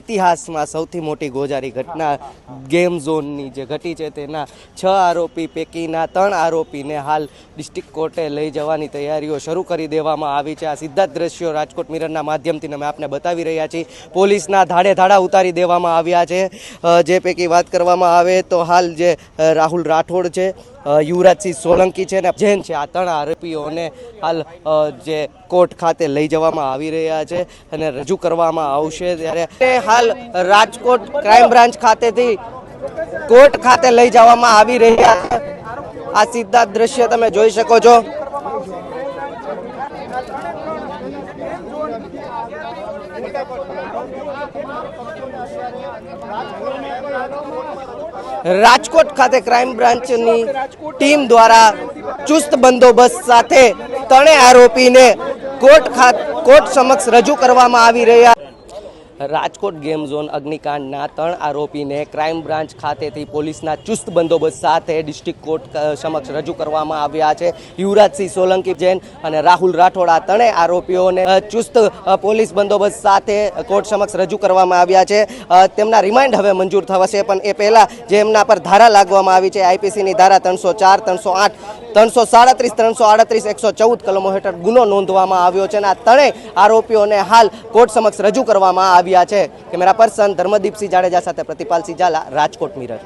ઇતિહાસમાં સૌથી મોટી ગોજારી ઘટના ગેમ ઝોનની જે ઘટી છે તેના છ આરોપી પૈકીના ત્રણ આરોપીને હાલ ડિસ્ટ્રિક્ટ કોર્ટે લઈ જવાની તૈયારીઓ શરૂ કરી દેવામાં આવી છે. આ સીધા જ દ્રશ્યો રાજકોટ મિરરના માધ્યમથી અમે આપને બતાવી રહ્યા છીએ. પોલીસના ધાડે ધાડા ઉતારી દેવામાં આવ્યા છે. જે પૈકી વાત કરવામાં આવે તો હાલ જે રાહુલ રાઠોડ છે યુવરાજસિંહ સોલંકી છે ને, જૈન છે આ ત્રણ આરોપીઓને હાલ જે કોર્ટ ખાતે લઈ જવામાં આવી રહ્યા છે અને રજૂ કરવામાં આવશે ત્યારે હાલ રાજકોટ ક્રાઇમ બ્રાન્ચ ખાતેથી કોર્ટ ખાતે લઈ જવામાં આવી રહ્યા છે. આ સીધા દ્રશ્ય તમે જોઈ શકો છો. રાજકોટ ખાતે ક્રાઇમ બ્રાન્ચની ટીમ દ્વારા ચુસ્ત બંદોબસ્ત સાથે ત્રણેય આરોપીને કોર્ટ ખાત કોર્ટ સમક્ષ રજૂ કરવામાં આવી રહ્યા રાજકોટ ગેમ ઝોન અગ્નિકાંડના ત્રણ આરોપીને ક્રાઇમ બ્રાન્ચ ખાતેથી પોલીસના ચુસ્ત બંદોબસ્ત સાથે ડિસ્ટ્રિક્ટ કોર્ટ સમક્ષ રજૂ કરવામાં આવ્યા છે. યુવરાજસિંહ સોલંકી જૈન અને રાહુલ રાઠોડ આ ત્રણેય આરોપીઓને ચુસ્ત પોલીસ બંદોબસ્ત સાથે કોર્ટ સમક્ષ રજૂ કરવામાં આવ્યા છે. તેમના રિમાન્ડ હવે મંજૂર થવાશે, પણ એ પહેલાં જે એમના પર ધારા લાગવામાં આવી છે, આઈપીસીની ધારા ત્રણસો ચાર, ત્રણસો આઠ, ત્રણસો સાડત્રીસ, ત્રણસો આડત્રીસ, એકસો ચૌદ કલમો હેઠળ ગુનો નોંધવામાં આવ્યો છે અને આ ત્રણેય આરોપીઓને હાલ કોર્ટ સમક્ષ રજૂ કરવામાં આવ્યા છે. કેમેરા પર્સન ધર્મદીપસિંહ જાડેજા સાથે પ્રતિપાલસિંહ ઝાલા રાજકોટ મિરર.